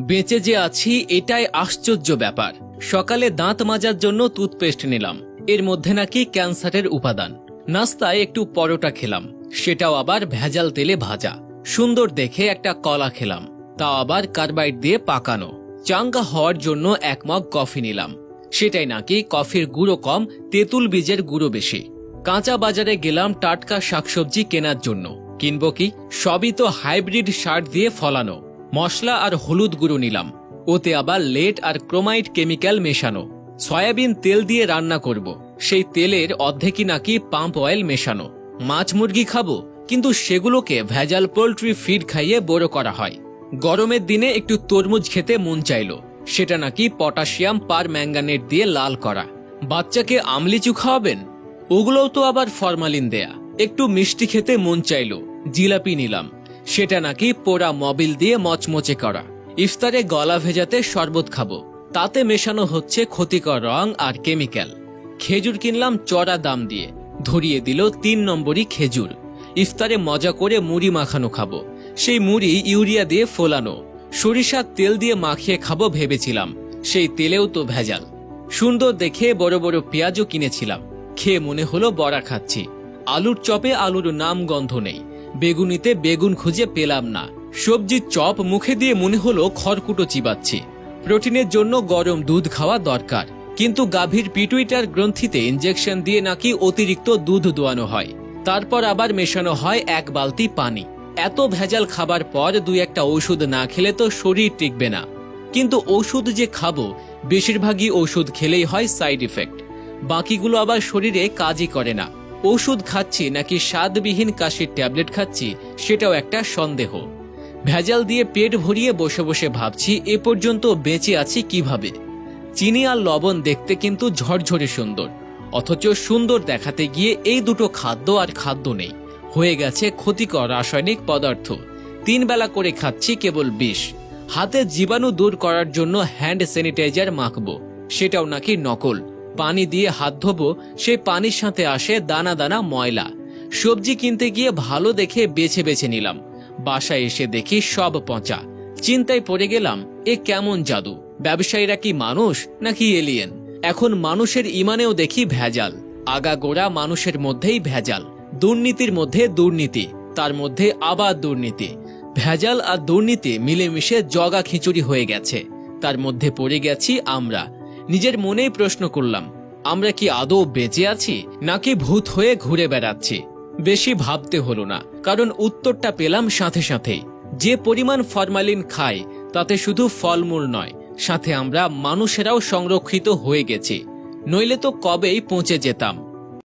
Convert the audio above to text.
বেঁচে যে আছি, এটাই আশ্চর্য ব্যাপার। সকালে দাঁত মাজার জন্য টুথপেস্ট নিলাম। এর মধ্যে নাকি ক্যান্সারের উপাদান। নাস্তায় একটু পরোটা খেলাম। সেটাও আবার ভেজাল তেলে ভাজা। সুন্দর দেখে একটা কলা খেলাম। তাও আবার কার্বাইড দিয়ে পাকানো। চাঙ্গা হওয়ার জন্য এক মগ কফি নিলাম। সেটাই নাকি কফির গুঁড়ো কম, তেঁতুল বীজের গুঁড়ো বেশি। কাঁচা বাজারে গেলাম টাটকা শাকসবজি কেনার জন্য। কিনব কি? সবই তো হাইব্রিড সার দিয়ে ফলানো। মশলা আর হলুদ গুঁড়ো নিলাম। ওতে আবার লেট আর ক্রোমাইট কেমিক্যাল মেশানো। সয়াবিন তেল দিয়ে রান্না করব। সেই তেলের অর্ধেকই নাকি পাম্প অয়েল মেশানো। মাছ মুরগি খাব, কিন্তু সেগুলোকে ভেজাল পোল্ট্রি ফিড খাইয়ে বড় করা হয়। গরমের দিনে একটু তরমুজ খেতে মন চাইলো। সেটা নাকি পটাশিয়াম পার ম্যাঙ্গানেট দিয়ে লাল করা। বাচ্চাকে আমলিচু খাওয়াবেন? ওগুলোও তো আবার ফরমালিন দেয়া। একটু মিষ্টি খেতে মন চাইলো। জিলাপি নিলাম। সেটা নাকি পোড়া মবিল দিয়ে মচমচে করা। ইফতারে গলা ভেজাতে শরবত খাব। তাতে মেশানো হচ্ছে ক্ষতিকর রং আর কেমিক্যাল। খেজুর কিনলাম চড়া দাম দিয়ে। ধরিয়ে দিল তিন নম্বরই খেজুর। ইফতারে মজা করে মুড়ি মাখানো খাব। সেই মুড়ি ইউরিয়া দিয়ে ফোলানো। সরিষার তেল দিয়ে মাখিয়ে খাব ভেবেছিলাম। সেই তেলেও তো ভেজাল। সুন্দর দেখে বড় বড় পেঁয়াজও কিনেছিলাম। খেয়ে মনে হলো বড়া খাচ্ছি। আলুর চপে আলুর নাম গন্ধ নেই। বেগুনিতে বেগুন খুঁজে পেলাম না। সবজির চপ মুখে দিয়ে মনে হলো খড়কুটো চিবাচ্ছি। প্রোটিনের জন্য গরম দুধ খাওয়া দরকার। কিন্তু গাভীর পিটুইটার গ্রন্থিতে ইঞ্জেকশন দিয়ে নাকি অতিরিক্ত দুধ দোয়ানো হয়। তারপর আবার মেশানো হয় এক বালতি পানি। এত ভেজাল খাবার পর দুই একটা ওষুধ না খেলে তো শরীর টিকবে না। কিন্তু ওষুধ যে খাব, বেশিরভাগই ওষুধ খেলেই হয় সাইড ইফেক্ট বাকিগুলো আবার শরীরে কাজই করে না। ওষুধ খাচ্ছি নাকি স্বাদবিহীন কাশির ট্যাবলেট খাচ্ছি সেটাও একটা সন্দেহ। ভেজাল দিয়ে পেট ভরিয়ে বসে বসে ভাবছি, এ পর্যন্ত বেঁচে আছি কীভাবে? চিনি আর লবণ দেখতে কিন্তু ঝরঝরে সুন্দর। অথচ সুন্দর দেখাতে গিয়ে এই দুটো খাদ্য আর খাদ্য নেই। হয়ে গেছে ক্ষতিকর রাসায়নিক পদার্থ। তিন বেলা করে খাচ্ছি কেবল বিষ। হাতে জীবাণু দূর করার জন্য হ্যান্ড স্যানিটাইজার মাখবো, সেটাও নাকি নকল। পানি দিয়ে হাত ধোবো, সেই পানির সাথে আসে দানা দানা ময়লা। সবজি কিনতে গিয়ে ভালো দেখে বেছে বেছে নিলাম। বাসায় এসে দেখি সব পচা। চিন্তায় পড়ে গেলাম, এ কেমন জাদু? ব্যবসায়ীরা কি মানুষ নাকি এলিয়েন এখন মানুষের ইমানেও দেখি ভেজাল। আগাগোড়া মানুষের মধ্যেই ভেজাল। দুর্নীতির মধ্যে দুর্নীতি, তার মধ্যে আবার দুর্নীতি। ভেজাল আর দুর্নীতি মিলেমিশে জগা খিচুড়ি হয়ে গেছে। তার মধ্যে পড়ে গেছি আমরা। নিজের মনেই প্রশ্ন করলাম, আমরা কি আদৌ বেঁচে আছি, নাকি ভূত হয়ে ঘুরে বেড়াচ্ছি? বেশি ভাবতে হলো না, কারণ উত্তরটা পেলাম সাথে সাথে যে পরিমাণ ফরমালিন খাই, তাতে শুধু ফলমূল নয়, সাথে আমরা মানুষেরাও সংরক্ষিত হয়ে গেছি। নইলে তো কবেই পৌঁছে যেতাম।